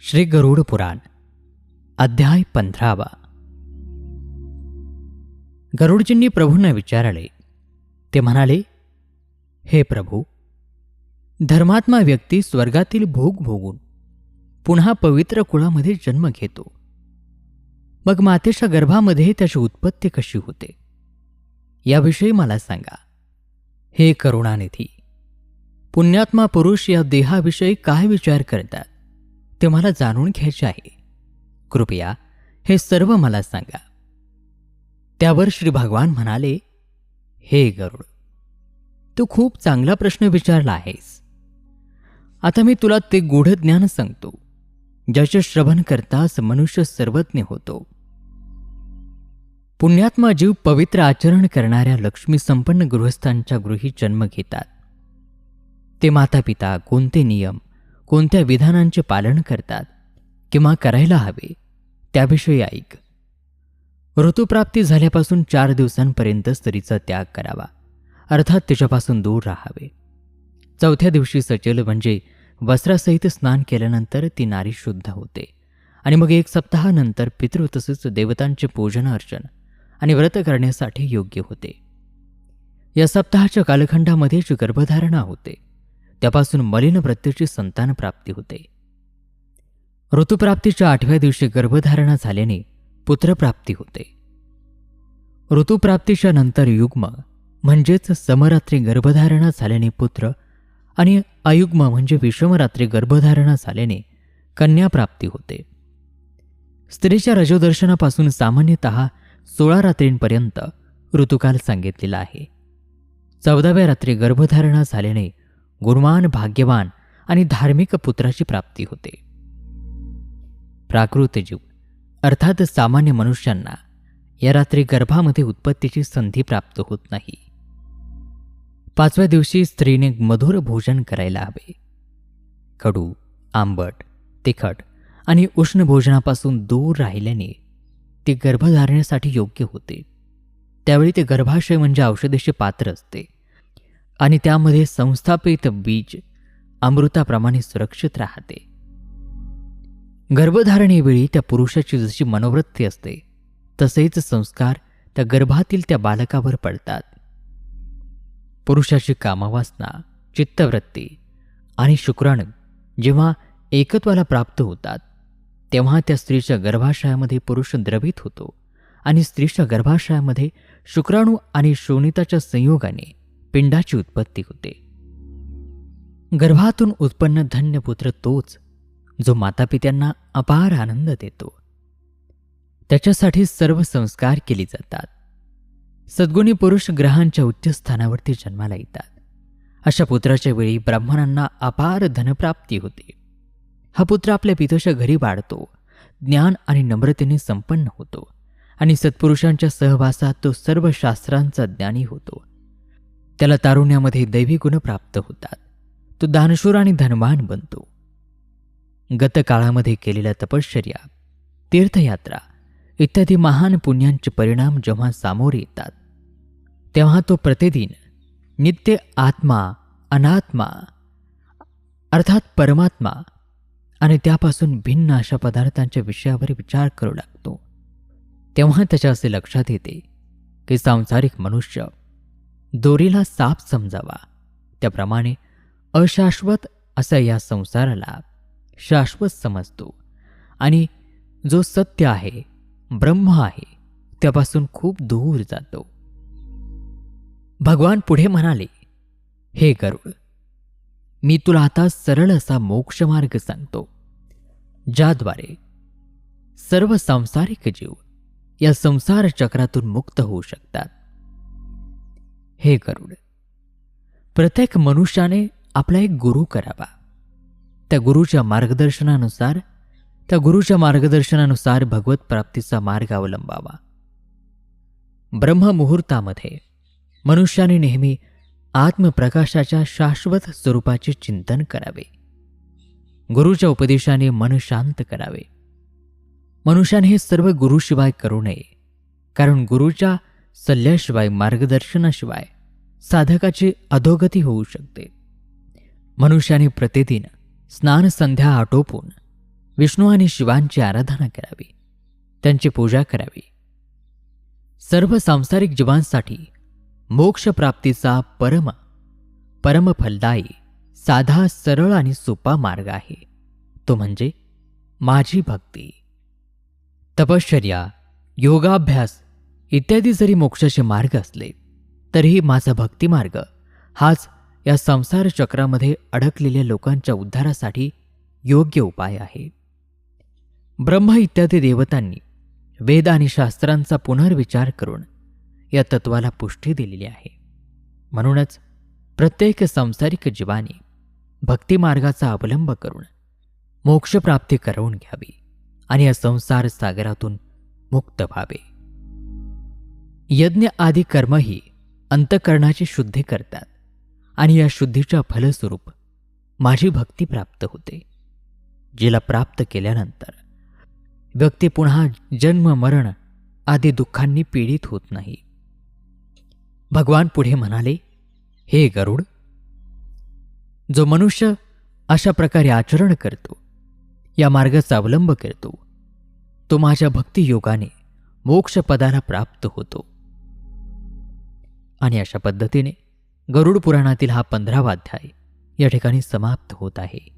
श्री गरुड पुराण अध्याय पंधरावा. गरुडजींनी प्रभूंना विचारले ते म्हणाले हे प्रभू धर्मात्मा व्यक्ती स्वर्गातील भोग भोगून पुन्हा पवित्र कुळामध्ये जन्म घेतो. मग मातेच्या गर्भामध्ये त्याची उत्पत्ती कशी होते? याविषयी मला सांगा. हे करुणानिधी पुण्यात्मा पुरुष या देहाविषयी काय विचार करतात? ते मला जाणून घ्यायचे आहे. कृपया हे सर्व मला सांगा. त्यावर श्री भगवान म्हणाले हे गरुड तू खूप चांगला प्रश्न विचारला आहेस. आता मी तुला ते गूढ ज्ञान सांगतो ज्याचे श्रवण करताच मनुष्य सर्वज्ञ होतो. पुण्यात्मा जीव पवित्र आचरण करणाऱ्या लक्ष्मी संपन्न गृहस्थांच्या गृही जन्म घेतात. ते माता पिता कोणते नियम कोणत्या विधानांचे पालन करतात किंवा करायला हवे त्याविषयी ऐक. ऋतुप्राप्ती झाल्यापासून चार दिवसांपर्यंत स्त्रीचा त्याग करावा अर्थात तिच्यापासून दूर राहावे. चौथ्या दिवशी सचल म्हणजे वस्त्रासहित स्नान केल्यानंतर ती नारी शुद्ध होते आणि मग एक सप्ताहानंतर पितृ तसेच देवतांचे पूजन अर्चन आणि व्रत करण्यासाठी योग्य होते. या सप्ताहाच्या कालखंडामध्येच गर्भधारणा होते. त्यापासून मलिन व्रतेची संतान प्राप्ती होते. ऋतुप्राप्तीच्या आठव्या दिवशी गर्भधारणा झाल्याने पुत्रप्राप्ती होते. ऋतुप्राप्तीच्या नंतर युग्म म्हणजेच समरात्री गर्भधारणा झाल्याने पुत्र आणि अयुग्म म्हणजे विषमरात्री गर्भधारणा झाल्याने कन्याप्राप्ती होते. स्त्रीच्या रजोदर्शनापासून सामान्यतः सोळा रात्रींपर्यंत ऋतुकाल सांगितलेला आहे. चौदाव्या रात्री गर्भधारणा झाल्याने गुणवान भाग्यवान आणि धार्मिक पुत्राची प्राप्ती होते. प्राकृत जीव अर्थात सामान्य मनुष्यांना या रात्री गर्भामध्ये उत्पत्तीची संधी प्राप्त होत नाही. पाचव्या दिवशी स्त्रीने मधुर भोजन करायला हवे. कडू आंबट तिखट आणि उष्ण भोजनापासून दूर राहिल्याने ती गर्भधारणेसाठी योग्य होते. त्यावेळी ते गर्भाशय म्हणजे औषधेचे पात्र असते. आणि त्यामध्ये संस्थापित बीज अमृताप्रमाणे सुरक्षित राहते. गर्भधारणेवेळी त्या पुरुषाची जशी मनोवृत्ती असते तसेच संस्कार त्या गर्भातील त्या बालकावर पडतात. पुरुषाची कामावासना चित्तवृत्ती आणि शुक्राणू जेव्हा एकत्वाला प्राप्त होतात तेव्हा त्या स्त्रीच्या गर्भाशयामध्ये पुरुष द्रवित होतो आणि स्त्रीच्या गर्भाशयामध्ये शुक्राणू आणि शोणिताच्या संयोगाने पिंडाची उत्पत्ती होते. गर्भातून उत्पन्न धन्य पुत्र तोच जो मातापित्यांना अपार आनंद देतो. त्याच्यासाठी सर्व संस्कार केले जातात. सद्गुणी पुरुष ग्रहांच्या उच्च स्थानावरती जन्माला येतात. अशा पुत्राच्या वेळी ब्राह्मणांना अपार धनप्राप्ती होते. हा पुत्र आपल्या पितोच्या घरी वाढतो ज्ञान आणि नम्रतेने संपन्न होतो आणि सत्पुरुषांच्या सहवासात तो सर्व शास्त्रांचा ज्ञानी होतो. त्याला तारुण्यामध्ये दैवी गुण प्राप्त होतात. तो दानशूर आणि धनवान बनतो. गतकाळामध्ये केलेल्या तपश्चर्या तीर्थयात्रा इत्यादी महान पुण्यांचे परिणाम जेव्हा सामोरे येतात तेव्हा तो प्रतिदिन नित्य आत्मा अनात्मा अर्थात परमात्मा आणि त्यापासून भिन्न अशा पदार्थांच्या विषयावर विचार करू लागतो. तेव्हा त्याच्या असे लक्षात येते की सांसारिक मनुष्य दोरीला साप समजावा. त्याप्रमाणे अशाश्वत असा या संसाराला शाश्वत समजतो. आणि जो सत्य आहे ब्रह्म आहे त्यापासून खूप दूर जातो. भगवान पुढे म्हणाले हे गरुड मी तुला आता सरळ असा मोक्षमार्ग सांगतो ज्याद्वारे सर्व सांसारिक जीव या संसार चक्रातून मुक्त होऊ शकतात. हे गरुड. प्रत्येक मनुष्याने आपला एक गुरु करावा. त्या गुरुच्या मार्गदर्शनानुसार त्या गुरुच्या मार्गदर्शनानुसार भगवत प्राप्तीचा मार्ग अवलंबावा. ब्रह्ममुहूर्तामध्ये मनुष्याने नेहमी आत्मप्रकाशाच्या शाश्वत स्वरूपाचे चिंतन करावे. गुरुच्या उपदेशाने मन शांत करावे. मनुष्याने हे सर्व गुरुशिवाय करू नये कारण गुरुच्या सल्ल्याशिवाय मार्गदर्शनाशिवाय साधकाची अधोगती होऊ शकते. मनुष्याने प्रतिदिन स्नान संध्या आटोपून विष्णू आणि शिवांची आराधना करावी त्यांची पूजा करावी. सर्व सांसारिक जीवांसाठी मोक्षप्राप्तीचा परम परमफलदायी साधा सरळ आणि सोपा मार्ग आहे. तो म्हणजे माझी भक्ती. तपश्चर्या योगाभ्यास इत्यादी जरी मोक्षाचे मार्ग असले तरीही माझा भक्तिमार्ग हाच या संसार चक्रामध्ये अडकलेल्या लोकांच्या उद्धारासाठी योग्य उपाय आहे. ब्रह्म इत्यादी देवतांनी वेद आणि शास्त्रांचा पुनर्विचार करून या तत्वाला पुष्टी दिलेली आहे. म्हणूनच प्रत्येक संसारिक जीवाने भक्तिमार्गाचा अवलंब करून मोक्षप्राप्ती करवून घ्यावी आणि या संसार सागरातून मुक्त व्हावे. यज्ञ आदी कर्मही अंतकरणाची शुद्धी करतात आणि या शुद्धीच्या फलस्वरूप माझी भक्ती प्राप्त होते जिला प्राप्त केल्यानंतर व्यक्ती पुन्हा जन्म मरण आदी दुःखांनी पीडित होत नाही. भगवान पुढे म्हणाले हे गरुड जो मनुष्य अशा प्रकारे आचरण करतो या मार्गाचा अवलंब करतो तो माझ्या भक्तियोगाने मोक्षपदाला प्राप्त होतो. आणि अशा पद्धतीने गरुड पुराणातील हा पंधरावा अध्याय या ठिकाणी समाप्त होत आहे.